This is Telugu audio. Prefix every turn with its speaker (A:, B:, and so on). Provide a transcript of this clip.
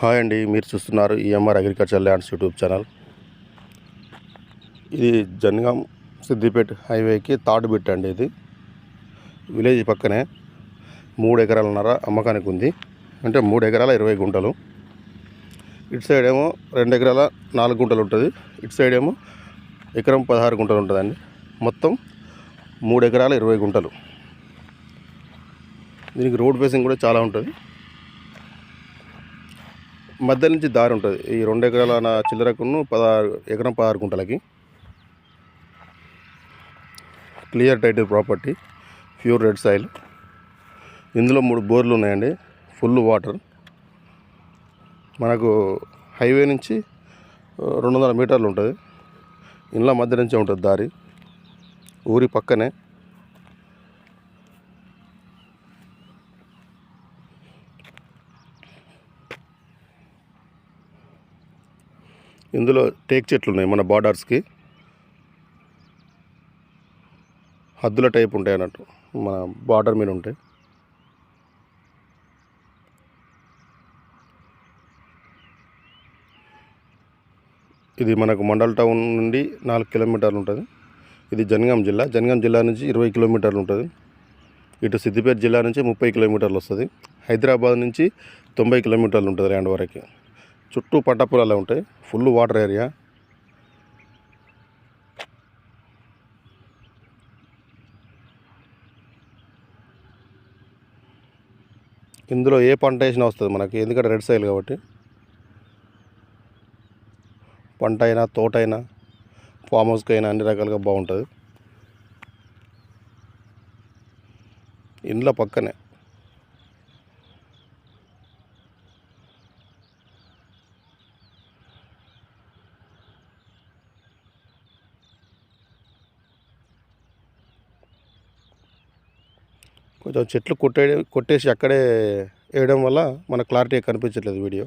A: హాయ్ అండి మీరు చూస్తున్నారు EMR agriculture lands YouTube channel. ఇది జనగాం సిద్దిపేట హైవేకి తాడు బిట్ అండి ఇది. విలేజ్ పక్కనే మూడు ఎకరాలన్నర అమ్మకానికి ఉంది. అంటే మూడు ఎకరాల ఇరవై గుంటలు. ఇటు సైడ్ ఏమో రెండు ఎకరాల నాలుగు గుంటలు ఉంటుంది. ఇటు సైడ్ ఏమో ఎకరం పదహారు గుంటలు ఉంటుందండి. మొత్తం మూడు ఎకరాల ఇరవై గుంటలు. దీనికి రోడ్ ఫేసింగ్ కూడా చాలా ఉంటుంది. మధ్య నుంచి దారి ఉంటుంది. ఈ రెండు ఎకరాల నా చిల్లరకును పదహారు ఎకరం పదహారు గుంటలకి clear title property pure red soil. ఇందులో మూడు బోర్లు ఉన్నాయండి. Full water. మనకు హైవే నుంచి రెండు వందల మీటర్లు ఉంటుంది. ఇండ్ల మధ్య నుంచే ఉంటుంది దారి. ఊరి పక్కనే ఇందులో టేక్ చెట్లు ఉన్నాయి మన బార్డర్స్కి. హద్దుల టైప్ ఉంటాయి అన్నట్టు మన బార్డర్ మీద ఉంటాయి. ఇది మనకు మండల్ టౌన్ నుండి నాలుగు కిలోమీటర్లు ఉంటుంది. ఇది జనగాం జిల్లా జనగాం జిల్లా నుంచి ఇరవై కిలోమీటర్లు ఉంటుంది. ఇటు సిద్దిపేట జిల్లా నుంచి ముప్పై కిలోమీటర్లు వస్తుంది. హైదరాబాద్ నుంచి తొంభై కిలోమీటర్లు ఉంటుంది ల్యాండ్ వరకు. చుట్టూ పంట పొలాలే ఉంటాయి. ఫుల్ వాటర్ ఏరియా ఇందులో ఏ పంట వేసినా వస్తుంది మనకి. ఎందుకంటే రెడ్ సైల్ కాబట్టి. పంట అయినా తోట అయినా ఫామ్ హౌస్కి అయినా అన్ని రకాలుగా బాగుంటుంది. ఇండ్ల పక్కనే. కొంచెం చెట్లు కొట్టే కొట్టేసి అక్కడే వేయడం వల్ల మన క్లారిటీ కనిపించట్లేదు వీడియో.